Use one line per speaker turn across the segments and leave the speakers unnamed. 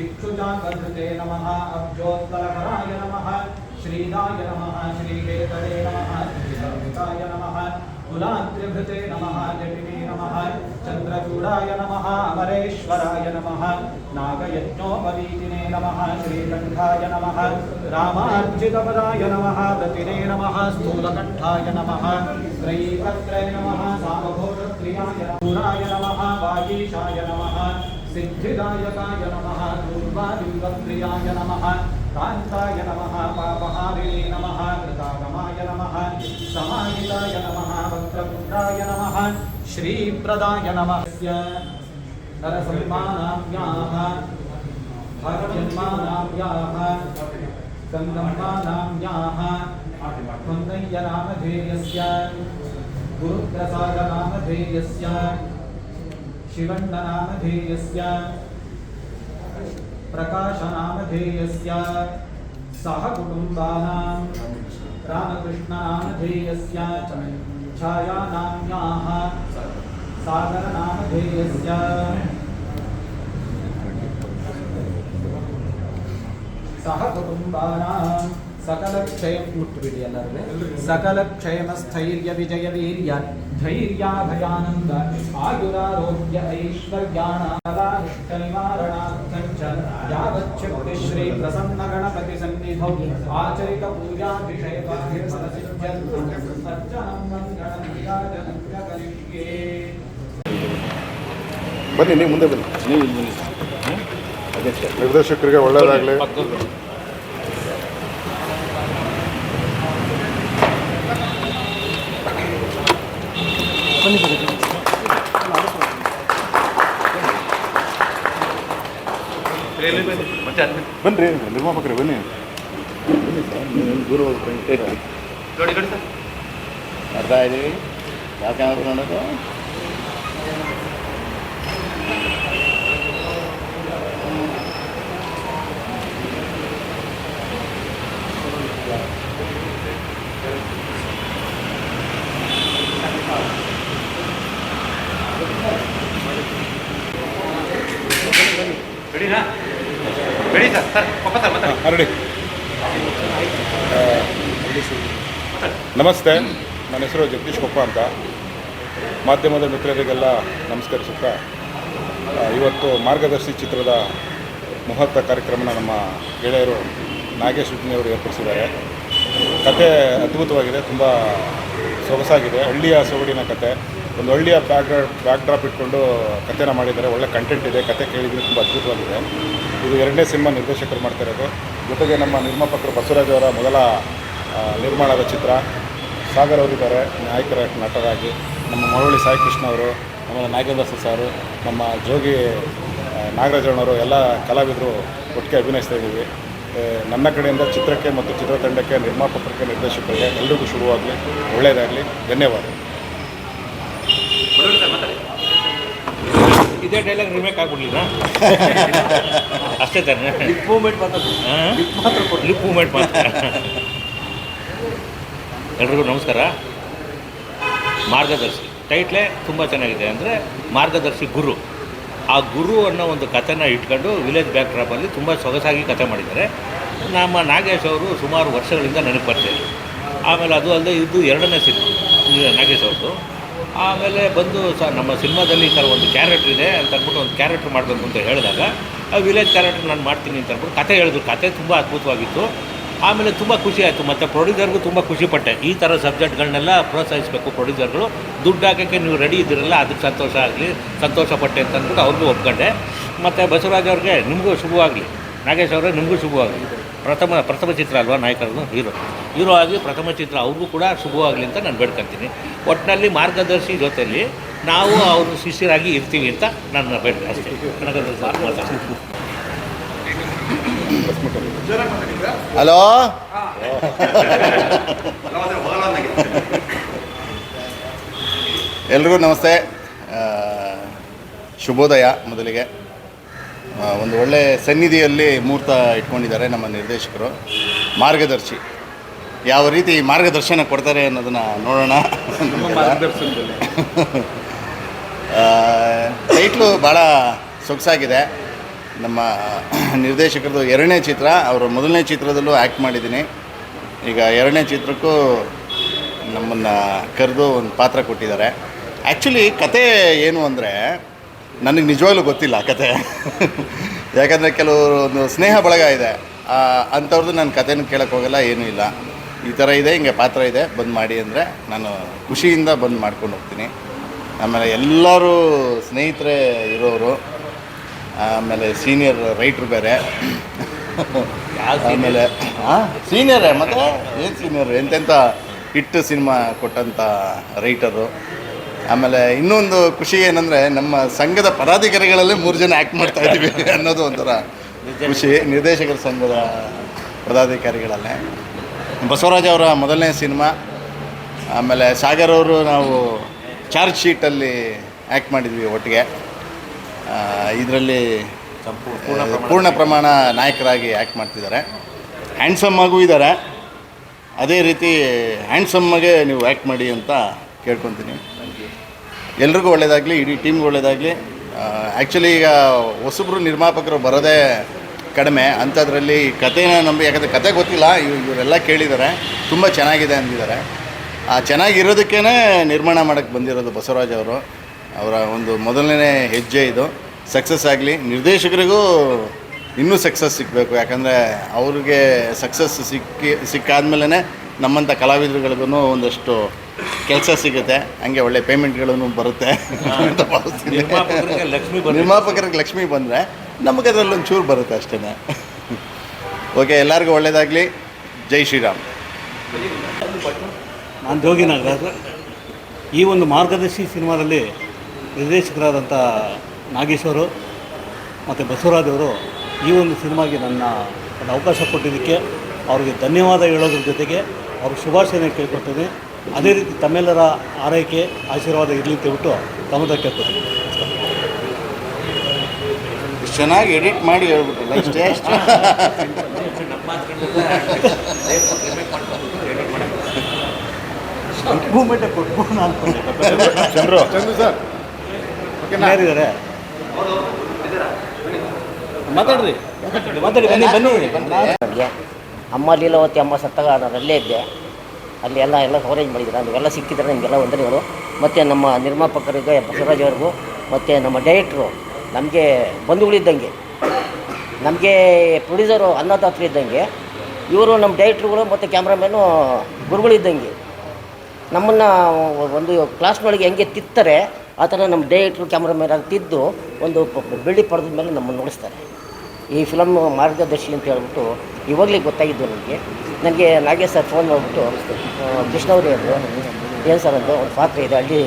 इक्षुजागृते नमः। अब्जोत्तरकराय नमः। श्रीदाय नमः। श्रीवेतरे नमः। श्रीधर्मिकाय नमः। कुलात्रिभृते नमः। जटिने नमः। चन्द्रचूडाय नमः। अमरेश्वराय नमः। नागयज्ञोपवीतिने नमः। श्रीकण्ठाय नमः। रामार्जितपदाय नमः। दतिने नमः। स्थूलकण्ठाय नमः। त्रयीपत्रे नमः। सामभूतप्रियाय नमः। नमः। वागीशाय नमः। सिद्धिदायकाय नमः दुर्वादिप्रियाय नमः, कान्ताय नमः, पापहारिणे नमः, कृतागमाय नमः, समाहिताय नमः वक्रपुण्डाय नमः, श्रीप्रदाय नमः। कुन्दय्यनामधेयस्य गुरुप्रसादनामधेयस्य शिवण्णनामधेयस्य प्रकाशनामधेयस्य सहकुटुम्बानां रामकृष्णनामधेयस्य छायानाम्याः सागरनामधेयस्य सहकुटुम्बानां ಸಕಲ ಕ್ಷಯ ಮುಟ್ಟುಬಿಡಿ ಎಲ್ಲರೂ ಸಕಲ ಕ್ಷೇಮಸ್ಥೈರ್ಯ ವಿಜಯ ವೀರ್ಯ. ಧೈರ್ಯಾಭಯಾನಂದ ಆಯುರಾರೋಗ್ಯ ಐಶ್ವರ್ಯಾಣ ಕಲಾನಿಷ್ಠ ನಿವಾರಣಾರ್ಥಂಚ ಯಾವಚ್ಛಕ್ತಿ ಶ್ರೀ ಪ್ರಸನ್ನ ಗಣಪತಿ ಸನ್ನಿಧೌ. ಆಚರಿತ ಪೂಜಾ ಕರಿಷ್ಯೇ
ಬನ್ನಿ ನೀವು ಮುಂದೆ ಬನ್ನಿ.
ನೀವು
ನಿರ್ದೇಶಕರಿಗೆ ಒಳ್ಳೆಯದಾಗಲಿ.
ಬನ್ನಿ
ನಿರ್ಮಾಪಕರೇ ಬನ್ನಿ.
ಸರ್.
ಮಾಡ್ತಾ ಇದೀವಿ. ಯಾಕೆ ನೋಡೋದು
ರೆಡಿನಾ ರೆಡಿ ಸರ್ ಸರ್ ಪಪ್ಪ ಸರ್ ಮಾತಾಡಿ
ಹರಡಿ ನಮಸ್ತೆ, ನನ್ನ ಹೆಸರು ಜಗದೀಶ್ ಕೊಪ್ಪ ಅಂತ. ಮಾಧ್ಯಮದ ಮಿತ್ರರಿಗೆಲ್ಲ ನಮಸ್ಕರಿಸುತ್ತಾ ಇವತ್ತು ಮಾರ್ಗದರ್ಶಿ ಚಿತ್ರದ ಮುಹೂರ್ತ ಕಾರ್ಯಕ್ರಮನ ನಮ್ಮ ಗೆಳೆಯರು ನಾಗೇಶ್ ಅವರು ಏರ್ಪಡಿಸಿದ್ದಾರೆ. ಕತೆ ಅದ್ಭುತವಾಗಿದೆ, ತುಂಬ ಸೊಗಸಾಗಿದೆ. ಹಳ್ಳಿಯ ಸೊಗಡಿನ ಕತೆ. ಒಂದು ಹಳ್ಳಿಯ ಬ್ಯಾಕ್ ಬ್ಯಾಕ್ ಡ್ರಾಪ್ ಇಟ್ಕೊಂಡು ಕತೆನ ಮಾಡಿದ್ದಾರೆ. ಒಳ್ಳೆ ಕಂಟೆಂಟ್ ಇದೆ, ಕತೆ ಕೇಳಿದರೆ ತುಂಬ ಅದ್ಭುತವಾಗಿದೆ. ಇದು ಎರಡನೇ ಸಿನಿಮಾ ನಿರ್ದೇಶಕರು ಮಾಡ್ತಾ ಇರೋದು. ಜೊತೆಗೆ ನಮ್ಮ ನಿರ್ಮಾಪಕರು ಬಸವರಾಜ್ ಅವರ ಮೊದಲ ನಿರ್ಮಾಣದ ಚಿತ್ರ. ಸಾಗರ್ ಅವರಿದ್ದಾರೆ ನಾಯಕರ ನಟರಾಗಿ. ನಮ್ಮ ಮರಳಿ ಸಾಯಿ ಕೃಷ್ಣ ಅವರು ನಮ್ಮ ನಾಗೇಂದ್ರ ಸಾರು ನಮ್ಮ ಜೋಗಿ ನಾಗರಾಜಣ್ಣವರು ಎಲ್ಲ ಕಲಾವಿದರು ಒಟ್ಟಿಗೆ ಅಭಿನಯಿಸ್ತಾ ಇದ್ದೀವಿ. ನನ್ನ ಕಡೆಯಿಂದ ಚಿತ್ರಕ್ಕೆ ಮತ್ತು ಚಿತ್ರತಂಡಕ್ಕೆ ನಿರ್ಮಾಪಕರಿಗೆ ನಿರ್ದೇಶಕರಿಗೆ ಎಲ್ರಿಗೂ ಶುರುವಾಗಲಿ ಒಳ್ಳೆಯದಾಗಲಿ. ಧನ್ಯವಾದ.
ಇದೇ ಡೈಲಾಗ್ ರಿಮೇಕ್ ಆಗ್ಬಿಡ್ಲಿಲ್ಲ? ಅಷ್ಟೇ ತಾನೆ. ಲಿಪ್ ಮೂಮೆಂಟ್ ಮಾತ್ರ. ಲಿಪ್ ಮೂಮೆಂಟ್ ಮಾತ್ರ. ಎಲ್ರಿಗೂ ನಮಸ್ಕಾರ. ಮಾರ್ಗದರ್ಶಿ. ಟೈಟ್ಲೇ ತುಂಬ ಚೆನ್ನಾಗಿದೆ ಅಂದರೆ ಮಾರ್ಗದರ್ಶಿ ಗುರು. ಆ ಗುರು ಅನ್ನೋ ಒಂದು ಕಥೆನ ಇಟ್ಕೊಂಡು ವಿಲೇಜ್ ಬ್ಯಾಕ್ ಡ್ರಾಪಲ್ಲಿ ತುಂಬ ಸೊಗಸಾಗಿ ಕಥೆ ಮಾಡಿದ್ದಾರೆ. ನಮ್ಮ ನಾಗೇಶ್ ಅವರು ಸುಮಾರು ವರ್ಷಗಳಿಂದ ನನಗೆ ಪರಿಚಯ. ಆಮೇಲೆ ಅದು ಅಲ್ಲದೆ ಇದು ಎರಡನೇ ಸಿನಿಮಾ ನಾಗೇಶ್ ಅವ್ರದ್ದು ಆಮೇಲೆ ಬಂದು ಸ, ನಮ್ಮ ಸಿನಿಮಾದಲ್ಲಿ ಈ ಥರ ಒಂದು ಕ್ಯಾರೆಕ್ಟರ್ ಇದೆ ಅಂತ ಅಂದ್ಬಿಟ್ಟು ಒಂದು ಕ್ಯಾರೆಕ್ಟರ್ ಮಾಡಬೇಕು ಅಂತ ಹೇಳಿದಾಗ, ಆ ವಿಲೇಜ್ ಕ್ಯಾರೆಕ್ಟರ್ ನಾನು ಮಾಡ್ತೀನಿ ಅಂತ ಅಂದ್ಬಿಟ್ಟು ಕತೆ ಹೇಳಿದ್ರು. ಕತೆ ತುಂಬ ಅದ್ಭುತವಾಗಿತ್ತು. ಆಮೇಲೆ ತುಂಬ ಖುಷಿ ಆಯಿತು. ಮತ್ತು ಪ್ರೊಡ್ಯೂಸರ್ಗೂ ತುಂಬ ಖುಷಿಪಟ್ಟೆ ಈ ಥರ ಸಬ್ಜೆಕ್ಟ್ಗಳನ್ನೆಲ್ಲ ಪ್ರೋತ್ಸಾಹಿಸಬೇಕು ಪ್ರೊಡ್ಯೂಸರ್ಗಳು. ದುಡ್ಡು ಹಾಕೋಕ್ಕೆ ನೀವು ರೆಡಿ ಇದ್ದೀರಲ್ಲ, ಅದಕ್ಕೆ ಸಂತೋಷ ಆಗಲಿ ಸಂತೋಷಪಟ್ಟೆ ಅಂತ ಅಂದ್ಬಿಟ್ಟು ಅವ್ರಿಗೂ ಒಪ್ಕೊಂಡೆ. ಮತ್ತು ಬಸವರಾಜ್ ಅವ್ರಿಗೆ ನಿಮಗೂ ಶುಭವಾಗಲಿ ನಾಗೇಶ್ ಅವರೇ ನಿಮಗೂ ಶುಭವಾಗಲಿ ಪ್ರಥಮ ಪ್ರಥಮ ಚಿತ್ರ ಅಲ್ವಾ ನಾಯಕರನ್ನು? ಹೀರೋ. ಹೀರೋ ಆಗಿ ಪ್ರಥಮ ಚಿತ್ರ ಅವ್ರಿಗೂ ಕೂಡ ಶುಭವಾಗಲಿ ಅಂತ ನಾನು ಬೇಡ್ಕೊತೀನಿ. ಒಟ್ಟಿನಲ್ಲಿ ಮಾರ್ಗದರ್ಶಿ ಜೊತೆಯಲ್ಲಿ ನಾವು ಅವರು ಶಿಷ್ಯರಾಗಿ ಇರ್ತೀವಿ ಅಂತ ನನ್ನ ಬೇಡ ಅಷ್ಟೇ. ನನಗೆ
ಹಲೋ? ಎಲ್ರಿಗೂ ನಮಸ್ತೆ. ಶುಭೋದಯ ಮೊದಲಿಗೆ. ಒಂದು ಒಳ್ಳೆ ಸನ್ನಿಧಿಯಲ್ಲಿ ಮುಹೂರ್ತ ಇಟ್ಕೊಂಡಿದ್ದಾರೆ ನಮ್ಮ ನಿರ್ದೇಶಕರು. ಮಾರ್ಗದರ್ಶಿ. ಯಾವ ರೀತಿ ಮಾರ್ಗದರ್ಶನ ಕೊಡ್ತಾರೆ ಅನ್ನೋದನ್ನು ನೋಡೋಣ. ಟೈಟ್ಲು ಭಾಳ ಸೊಗಸಾಗಿದೆ. ನಮ್ಮ ನಿರ್ದೇಶಕರದು ಎರಡನೇ ಚಿತ್ರ, ಅವರ ಮೊದಲನೇ ಚಿತ್ರದಲ್ಲೂ ಆ್ಯಕ್ಟ್ ಮಾಡಿದ್ದೀನಿ. ಈಗ ಎರಡನೇ ಚಿತ್ರಕ್ಕೂ ನಮ್ಮನ್ನು ಕರೆದು ಒಂದು ಪಾತ್ರ ಕೊಟ್ಟಿದ್ದಾರೆ. ಆ್ಯಕ್ಚುಲಿ ಕತೆ ಏನು ಅಂದರೆ, ನನಗೆ ನಿಜವಾಗ್ಲೂ ಗೊತ್ತಿಲ್ಲ ಕತೆ. ಯಾಕಂದರೆ ಕೆಲವರು ಒಂದು ಸ್ನೇಹ ಬಳಗ ಇದೆ. ಅಂಥವ್ರದ್ದು ನಾನು ಕತೆನೂ ಕೇಳೋಕ್ಕೆ ಹೋಗಲ್ಲ, ಏನೂ ಇಲ್ಲ. ಈ ಥರ ಇದೆ, ಹಿಂಗೆ ಪಾತ್ರ ಇದೆ, ಬಂದು ಮಾಡಿ ಅಂದರೆ ನಾನು ಖುಷಿಯಿಂದ ಬಂದು ಮಾಡ್ಕೊಂಡು ಹೋಗ್ತೀನಿ. ಆಮೇಲೆ ಎಲ್ಲರೂ ಸ್ನೇಹಿತರೇ ಇರೋರು ಆಮೇಲೆ ಸೀನಿಯರ್ ರೈಟ್ರು ಬೇರೆ. ಆಮೇಲೆ ಸೀನಿಯರೇ ಮತ್ತೆ ಏನು ಸೀನಿಯರ್ ಎಂತೆಂಥ ಹಿಟ್ಟು ಸಿನಿಮಾ ಕೊಟ್ಟಂಥ ರೈಟರು ಆಮೇಲೆ ಇನ್ನೊಂದು ಖುಷಿ ಏನಂದರೆ ನಮ್ಮ ಸಂಘದ ಪದಾಧಿಕಾರಿಗಳಲ್ಲೇ ಮೂರು ಜನ ಆ್ಯಕ್ಟ್ ಮಾಡ್ತಾ ಇದ್ದೀವಿ ಅನ್ನೋದು ಒಂಥರ ಖುಷಿ. ನಿರ್ದೇಶಕರ ಸಂಘದ ಪದಾಧಿಕಾರಿಗಳಲ್ಲೇ. ಬಸವರಾಜ್ ಅವರ ಮೊದಲನೇ ಸಿನಿಮಾ. ಆಮೇಲೆ ಸಾಗರ್ ಅವರು ನಾವು ಚಾರ್ಜ್ ಶೀಟಲ್ಲಿ ಆ್ಯಕ್ಟ್ ಮಾಡಿದ್ವಿ ಒಟ್ಟಿಗೆ. ಇದರಲ್ಲಿ ಪೂರ್ಣ ಪ್ರಮಾಣ ನಾಯಕರಾಗಿ ಆ್ಯಕ್ಟ್ ಮಾಡ್ತಿದ್ದಾರೆ. ಹ್ಯಾಂಡ್ಸಮ್ ಆಗೂ ಇದ್ದಾರೆ. ಅದೇ ರೀತಿ ಹ್ಯಾಂಡ್ಸಮ್ಮಾಗೆ ನೀವು ಆ್ಯಕ್ಟ್ ಮಾಡಿ ಅಂತ ಕೇಳ್ಕೊತೀನಿ. ಎಲ್ರಿಗೂ ಒಳ್ಳೆಯದಾಗಲಿ ಇಡೀ ಟೀಮ್ಗೆ ಒಳ್ಳೆಯದಾಗಲಿ ಆ್ಯಕ್ಚುಲಿ ಈಗ ಹೊಸಬ್ರು ನಿರ್ಮಾಪಕರು ಬರೋದೇ ಕಡಿಮೆ. ಅಂಥದ್ರಲ್ಲಿ ಕಥೆನ ನಂಬಿ ಯಾಕಂದರೆ ಕತೆ ಗೊತ್ತಿಲ್ಲ ಇವ್ ಇವರೆಲ್ಲ ಕೇಳಿದ್ದಾರೆ. ತುಂಬ ಚೆನ್ನಾಗಿದೆ ಅಂದಿದ್ದಾರೆ. ಆ ಚೆನ್ನಾಗಿರೋದಕ್ಕೇ ನಿರ್ಮಾಣ ಮಾಡೋಕ್ಕೆ ಬಂದಿರೋದು ಬಸವರಾಜ್ ಅವರು. ಅವರ ಒಂದು ಮೊದಲನೇ ಹೆಜ್ಜೆ ಇದು. ಸಕ್ಸಸ್ ಆಗಲಿ. ನಿರ್ದೇಶಕರಿಗೂ ಇನ್ನೂ ಸಕ್ಸಸ್ ಸಿಗಬೇಕು. ಯಾಕಂದರೆ ಅವ್ರಿಗೆ ಸಕ್ಸಸ್ ಸಿಕ್ಕಿ ಸಿಕ್ಕಾದ್ಮೇಲೆ ನಮ್ಮಂಥ ಕಲಾವಿದರುಗಳಿಗೂ ಒಂದಷ್ಟು ಕೆಲಸ ಸಿಗುತ್ತೆ. ಹಂಗೆ ಒಳ್ಳೆ ಪೇಮೆಂಟ್ಗಳೂ ಬರುತ್ತೆ. ಅಂತ ಭಾವಿಸ್ತೀನಿ.
ನಿರ್ಮಾಪಕರಿಗೆ ಲಕ್ಷ್ಮಿ ಬರ್ಲಿ.
ನಿರ್ಮಾಪಕರಿಗೆ ಲಕ್ಷ್ಮಿ ಬಂದರೆ ನಮಗೆ ಅದರಲ್ಲಿ ಒಂದು ಚೂರು ಬರುತ್ತೆ ಅಷ್ಟೇ ಓಕೆ ಎಲ್ಲರಿಗೂ ಒಳ್ಳೆಯದಾಗಲಿ ಜೈ ಶ್ರೀರಾಮ್.
ನಾನು ಜೋಗಿ ನಾಗರಾಜ್ ಈ ಒಂದು ಮಾರ್ಗದರ್ಶಿ ಸಿನಿಮಾದಲ್ಲಿ ನಿರ್ದೇಶಕರಾದಂಥ ನಾಗೇಶ್ವರು ಮತ್ತು ಬಸವರಾಜ್ ಅವರು ಈ ಒಂದು ಸಿನಿಮಾಗೆ ನನ್ನ ಒಂದು ಅವಕಾಶ ಕೊಟ್ಟಿದ್ದಕ್ಕೆ ಅವರಿಗೆ ಧನ್ಯವಾದ ಹೇಳೋದ್ರ ಜೊತೆಗೆ ಅವ್ರ ಶುಭಾಶಯ ಕೇಳ್ಕೊಳ್ತೇನೆ. ಅದೇ ರೀತಿ ತಮ್ಮೆಲ್ಲರ ಆರೈಕೆ ಆಶೀರ್ವಾದ ಇರಲಿ ಅಂತ ಹೇಳ್ಬಿಟ್ಟು ತಮ್ಮದ ಕೇಳ್ಕೊತೀನಿ
ಚೆನ್ನಾಗಿ ಎಡಿಟ್ ಮಾಡಿ ಹೇಳ್ಬಿಟ್ಟಿಲ್ಲ ಇಷ್ಟೇ ಅಷ್ಟು
ಮೂಮೆಂಟೇ ಕೊಟ್ಟು ನಾನು.
ಚಂದ್ರು. ಚಂದ್ರು ಸರ್.
ಯಾರಿದ್ದಾರೆ ಮಾತಾಡ್ರಿ. ಮಾತಾಡಿ ಬನ್ನಿ ಬನ್ನಿ.
ಅಮ್ಮ ಲೀಲಾವತಿ ಅಮ್ಮ ಸತ್ತಾಗ ನಾನು ಅಲ್ಲೇ ಇದ್ದೆ. ಅಲ್ಲಿ ಎಲ್ಲ ಎಲ್ಲ ಕವರೇಜ್ ಮಾಡಿದ್ರು. ನೀವೆಲ್ಲ ಸಿಕ್ಕಿದ್ರೆ ನಿಮಗೆಲ್ಲ ವಂದನೆಗಳು ಮತ್ತು ನಮ್ಮ ನಿರ್ಮಾಪಕರಿಗೆ ಬಸವರಾಜ್ ಅವ್ರಿಗೂ ಮತ್ತು ನಮ್ಮ ಡೈರೆಕ್ಟ್ರು ನಮಗೆ ಬಂಧುಗಳಿದ್ದಂಗೆ ನಮಗೆ ಪ್ರೊಡ್ಯೂಸರು ಅನ್ನದಾತರು ಇದ್ದಂಗೆ. ಇವರು ನಮ್ಮ ಡೈರೆಕ್ಟ್ರುಗಳು ಮತ್ತು ಕ್ಯಾಮ್ರಾಮ್ಯಾನು ಗುರುಗಳಿದ್ದಂಗೆ ನಮ್ಮನ್ನು ಒಂದು ಕ್ಲಾಸ್ನೊಳಗೆ ಹೆಂಗೆ ತಿತ್ತಾರೆ ಆ ಥರ ನಮ್ಮ ಡೈರೆಕ್ಟ್ರು ಕ್ಯಾಮ್ರಾಮ್ಯಾನ್ ಆಗಿ ತಿದ್ದು ಒಂದು ಬೆಳ್ಳಿ ಪಡೆದ ಮೇಲೆ ನಮ್ಮನ್ನು ನೋಡಿಸ್ತಾರೆ. ಈ ಫಿಲಮ್ ಮಾರ್ಗದರ್ಶಿ ಅಂತ ಹೇಳ್ಬಿಟ್ಟು ಇವಾಗಲೇ ಗೊತ್ತಾಗಿದ್ದು ನನಗೆ. ನನಗೆ ನಾಗೇಶ್ ಸರ್ ಫೋನ್ ಮಾಡಿಬಿಟ್ಟು ಕೃಷ್ಣವ್ರಿ ಅಂದರು. ಏನು ಸರ್ ಅದು ಒಂದು ಪಾತ್ರ ಇದೆ, ಹಳ್ಳಿ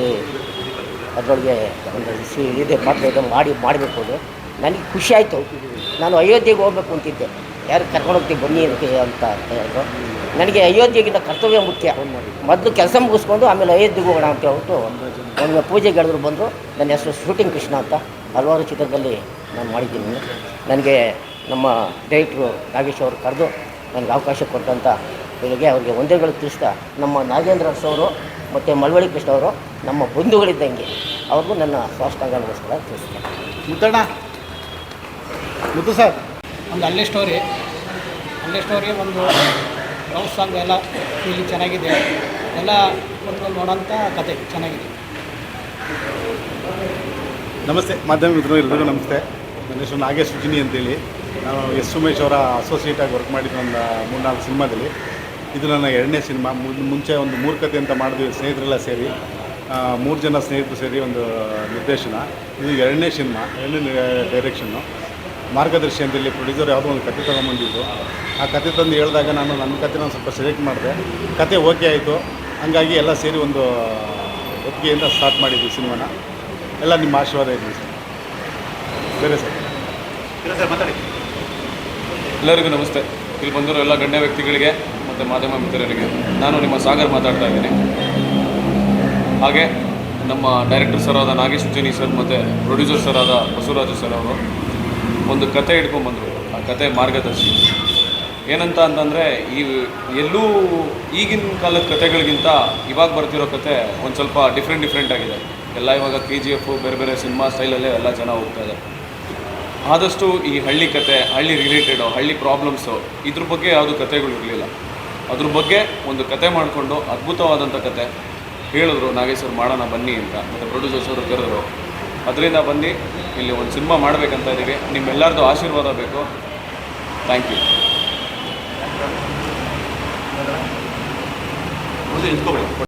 ಅದರೊಳಗೆ ಒಂದು ಸಿ, ಇದೆ ಪಾತ್ರ ಇದೆ, ಮಾಡಿ, ಮಾಡಬೇಕು ಅದು. ನನಗೆ ಖುಷಿ ಆಯಿತು. ನಾನು ಅಯೋಧ್ಯೆಗೆ ಹೋಗ್ಬೇಕು ಅಂತಿದ್ದೆ. ಯಾರು ಕರ್ಕೊಂಡು ಹೋಗ್ತೀವಿ ಬನ್ನಿ ಅದಕ್ಕೆ ಅಂತ ಅಂತ ಹೇಳಿದ್ರು. ನನಗೆ ಅಯೋಧ್ಯೆಗಿಂತ ಕರ್ತವ್ಯ ಮುಖ್ಯ. ಮೊದಲು ಕೆಲಸ ಮುಗಿಸ್ಕೊಂಡು ಆಮೇಲೆ ಅಯೋಧ್ಯೆಗೆ ಹೋಗೋಣ ಅಂತ ಹೇಳ್ಬಿಟ್ಟು ಒಂದು ಪೂಜೆಗೆ ಹೇಳಿದ್ರು ಬಂದರು. ನನ್ನ ಹೆಸರು ಶೂಟಿಂಗ್ ಕೃಷ್ಣ ಅಂತ. ಹಲವಾರು ಚಿತ್ರದಲ್ಲಿ ನಾನು ಮಾಡಿದ್ದೀನಿ. ನನಗೆ ನಮ್ಮ ಡೈರೆಕ್ಟ್ರು ನಾಗೇಶ್ ಅವರು ಕರೆದು ನನಗೆ ಅವಕಾಶ ಕೊಟ್ಟಂಥ ಬೆಳಿಗ್ಗೆ ಅವರಿಗೆ ಒಂದೇಗಳು ತಿಳಿಸ್ತಾ ನಮ್ಮ ನಾಗೇಂದ್ರ ಅವರು ಮತ್ತು ಮಳವಳ್ಳಿ ಕೃಷ್ಣ ಅವರು ನಮ್ಮ ಬಂಧುಗಳಿದ್ದಂಗೆ ಅವ್ರಿಗೂ ನನ್ನ ಸಾಷ್ಟಾಂಗ ನಮಸ್ಕಾರ ತಿಳಿಸ್ತೇನೆ
ಮುದ್ದಣ್ಣ ಮುದ್ದು ಸರ್. ಒಂದು ಹಳ್ಳಿ ಸ್ಟೋರಿ ಹಳ್ಳಿ ಸ್ಟೋರಿ ಒಂದು ಲವ್ ಸಾಂಗ್ ಎಲ್ಲ ಇಲ್ಲಿ ಚೆನ್ನಾಗಿದೆ. ಎಲ್ಲ ಒಂದು ನೋಡೋಂಥ ಕತೆ ಚೆನ್ನಾಗಿದೆ.
ನಮಸ್ತೆ, ಮಾಧ್ಯಮ ಮಿತ್ರರು, ಎಲ್ರಿಗೂ ನಮಸ್ತೆ. ನನ್ನ ಹೆಸರು ನಾಗೇಶ್ ಸುಜಿನಿ ಅಂತೇಳಿ. ನಾನು ಎಸ್ ಉಮೇಶ್ ಅವರ ಅಸೋಸಿಯೇಟಾಗಿ ವರ್ಕ್ ಮಾಡಿದ್ದು ಒಂದು ಮೂರ್ನಾಲ್ಕು ಸಿನಿಮಾದಲ್ಲಿ. ಇದು ನನ್ನ ಎರಡನೇ ಸಿನಿಮಾ. ಮುಂಚೆ ಒಂದು ಮೂರ್ಖತೆ ಅಂತ ಮಾಡಿದ್ವಿ, ಸ್ನೇಹಿತರೆಲ್ಲ ಸೇರಿ. ಮೂರು ಜನ ಸ್ನೇಹಿತರು ಸೇರಿ ಒಂದು ನಿರ್ದೇಶನ. ಇದು ಎರಡನೇ ಸಿನಿಮಾ, ಎರಡನೇ ಡೈರೆಕ್ಷನ್ನು ಮಾರ್ಗದರ್ಶಿ ಅಂತೇಳಿ ಪ್ರೊಡ್ಯೂಸರ್ ಯಾವುದೋ ಒಂದು ಕತೆ ತೊಗೊಂಬಂದಿದ್ದು. ಆ ಕತೆ ತಂದು ಹೇಳಿದಾಗ ನಾನು ನನ್ನ ಕತೆನ ಒಂದು ಸ್ವಲ್ಪ ಸೆಲೆಕ್ಟ್ ಮಾಡಿದೆ. ಕತೆ ಓಕೆ ಆಯಿತು. ಹಂಗಾಗಿ ಎಲ್ಲ ಸೇರಿ ಒಂದು ಒಪ್ಪಿಗೆಯಿಂದ ಸ್ಟಾರ್ಟ್ ಮಾಡಿದ್ವಿ ಸಿನಿಮಾನ. ಎಲ್ಲ ನಿಮ್ಮ ಆಶೀರ್ವಾದ ಇರಲಿ ಸರ್. ಬೇರೆ ಸರ್.
ಎಲ್ಲರಿಗೂ ನಮಸ್ತೆ. ಇಲ್ಲಿ ಬಂದಿರೋ ಎಲ್ಲ ಗಣ್ಯ ವ್ಯಕ್ತಿಗಳಿಗೆ ಮತ್ತು ಮಾಧ್ಯಮ ಮಿತ್ರರಿಗೆ ನಾನು ನಿಮ್ಮ ಸಾಗರ್ ಮಾತಾಡ್ತಾ ಇದ್ದೀನಿ. ಹಾಗೆ ನಮ್ಮ ಡೈರೆಕ್ಟರ್ ಸರ್ ಆದ ನಾಗೇಶ್ ಉಜ್ಜನಿ ಸರ್ ಮತ್ತು ಪ್ರೊಡ್ಯೂಸರ್ ಸರ್ ಆದ ಬಸವರಾಜು ಸರ್ ಅವರು ಒಂದು ಕತೆ ಹಿಡ್ಕೊಂಡ್ಬಂದರು ಆ ಕತೆ ಮಾರ್ಗದರ್ಶಿ. ಏನಂತ ಅಂತಂದರೆ, ಈ ಎಲ್ಲೂ ಈಗಿನ ಕಾಲದ ಕತೆಗಳಿಗಿಂತ ಇವಾಗ ಬರ್ತಿರೋ ಕತೆ ಒಂದು ಸ್ವಲ್ಪ ಡಿಫ್ರೆಂಟ್ ಡಿಫ್ರೆಂಟ್ ಆಗಿದೆ. ಎಲ್ಲ ಇವಾಗ ಕೆ ಜಿ ಎಫು ಬೇರೆ ಬೇರೆ ಸಿನಿಮಾ ಸ್ಟೈಲಲ್ಲೇ ಎಲ್ಲ ಜನ ಹೋಗ್ತಾ ಇದೆ ಆದಷ್ಟು ಈ ಹಳ್ಳಿ ಕತೆ, ಹಳ್ಳಿ ರಿಲೇಟೆಡು ಹಳ್ಳಿ ಪ್ರಾಬ್ಲಮ್ಸು ಇದ್ರ ಬಗ್ಗೆ ಯಾವುದು ಕತೆಗಳು ಇರಲಿಲ್ಲ. ಅದ್ರ ಬಗ್ಗೆ ಒಂದು ಕತೆ ಮಾಡಿಕೊಂಡು ಅದ್ಭುತವಾದಂಥ ಕತೆ. ಹೇಳಿದ್ರು ನಾಗೇಶ್ವರ್ ಮಾಡೋಣ ಬನ್ನಿ ಅಂತ. ಮತ್ತು ಪ್ರೊಡ್ಯೂಸರ್ಸ್ ಅವರು ಕರೆದ್ರು ಅದರಿಂದ ಬಂದು ಇಲ್ಲಿ ಒಂದು ಸಿನಿಮಾ ಮಾಡಬೇಕಂತ ಇದ್ದೀವಿ. ನಿಮ್ಮೆಲ್ಲರದು ಆಶೀರ್ವಾದ ಬೇಕು. Thank you